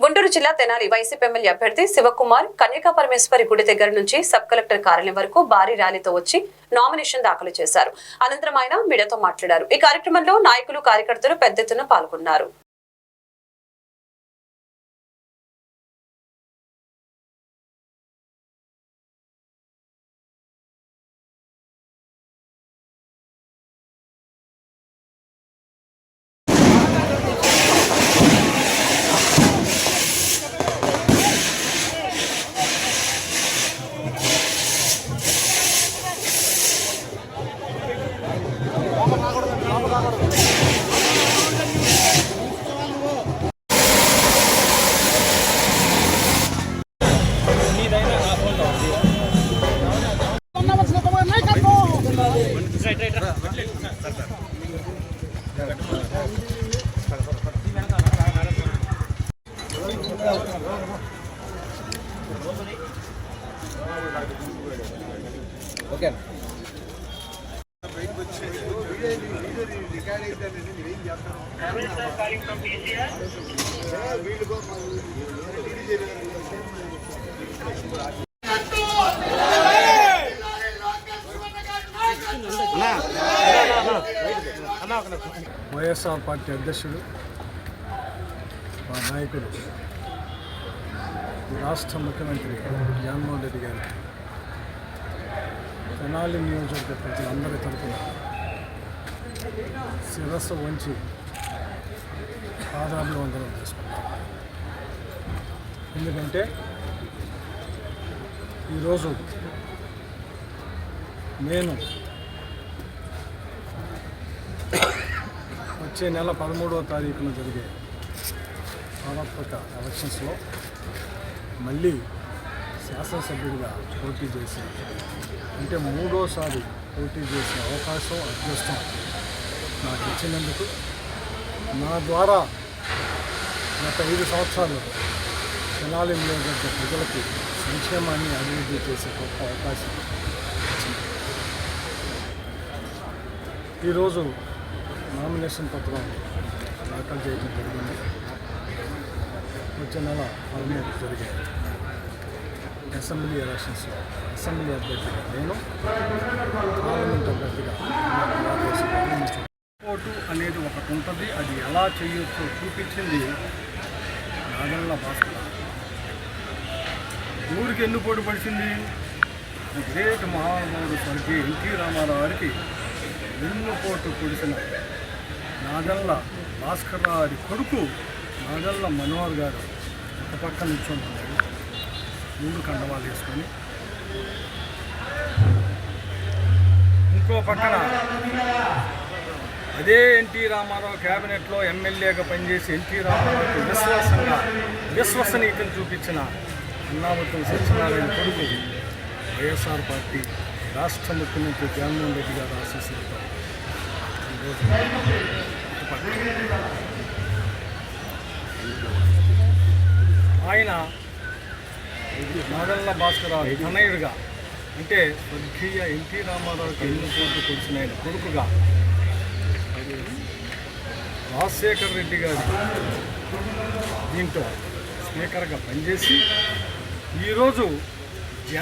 గుంటూరు జిల్లా Tenali YCP MLA అభ్యర్థి శివకుమార్ కన్యకా పరమేశ్వరి గుడి దగ్గర నుంచి సబ్ కలెక్టర్ కార్యాలయం వరకు భారీ ర్యాలీతో వచ్చి నామినేషన్ దాఖలు చేశారు. అనంతరం ఆయన మీడియాతో మాట్లాడారు. ఈ కార్యక్రమంలో నాయకులు కార్యకర్తలు పెద్ద ఎత్తున పాల్గొన్నారు. వైఎస్ఆర్ పార్టీ అధ్యక్షుడు మా నాయకుడు రాష్ట్ర ముఖ్యమంత్రి జగన్మోహన్ రెడ్డి గారు. తెనాలి నియోజకవర్గ ప్రజలందరి తరపున శిరస్సు వంచి పాదాభివందనం చేసుకుంటాం ఎందుకంటే ఈరోజు నేను వచ్చే నెల పదమూడవ తారీఖున జరిగే సార్వత్రిక ఎలక్షన్స్లో మళ్ళీ శాసనసభ్యుడిగా పోటీ చేసి అంటే మూడోసారి పోటీ చేసే అవకాశం అదృష్టం నాకు ఇచ్చినందుకు నా ద్వారా గత ఐదు సంవత్సరాలు తెనాలి నియోజకవర్గ ప్రజలకి సంక్షేమాన్ని అభివృద్ధి చేసే గొప్ప అవకాశం ఈరోజు నామినేషన్ పత్రం దాఖలు చేయడం జరిగింది. వచ్చే నెల పదిహేను జరిగాయి అసెంబ్లీ ఎలక్షన్స్ అసెంబ్లీ అభ్యర్థిగా నేను పార్లమెంట్ అభ్యర్థిగా ఓటు అనేది ఒకటి ఉంటుంది. అది ఎలా చేయొచ్చో చూపించింది నాగల్ల భాస్కర్. ఊరికి ఎన్ని పోటీ పడిచింది గ్రేట్ మహానుభావుడు స్వర్గీయ ఎన్టీ రామారావు గారికి ఎన్నో పోటు పొడిచిన నాగల్ల భాస్కర్ రావు కొడుకు నాగల్ల మనోహర్ గారు ఒక పక్క నిల్చుంటున్నాడు ముందు కండవాలు వేసుకొని. ఇంకో పక్కన అదే ఎన్టీ రామారావు క్యాబినెట్లో ఎమ్మెల్యేగా పనిచేసి ఎన్టీ రామారావుకి విశ్వాసంగా విశ్వసనీయతను చూపించిన అన్నామతం సత్యనారాయణ కొడుకు వైఎస్ఆర్ పార్టీ రాష్ట్ర ముఖ్యమంత్రి జగన్మోహన్ రెడ్డి గారు ఆశీస్సులతో ఈరోజు ఆయన నాగల్ల భాస్కర్ తనయుడిగా అంటే స్వర్గీయ ఎన్టీ రామారావుకి ఎన్ని చోట్ల కొలిసిన ఆయన కొడుకుగా రాజశేఖర్ రెడ్డి గారు దీంట్లో స్పీకర్గా పనిచేసి ఈరోజు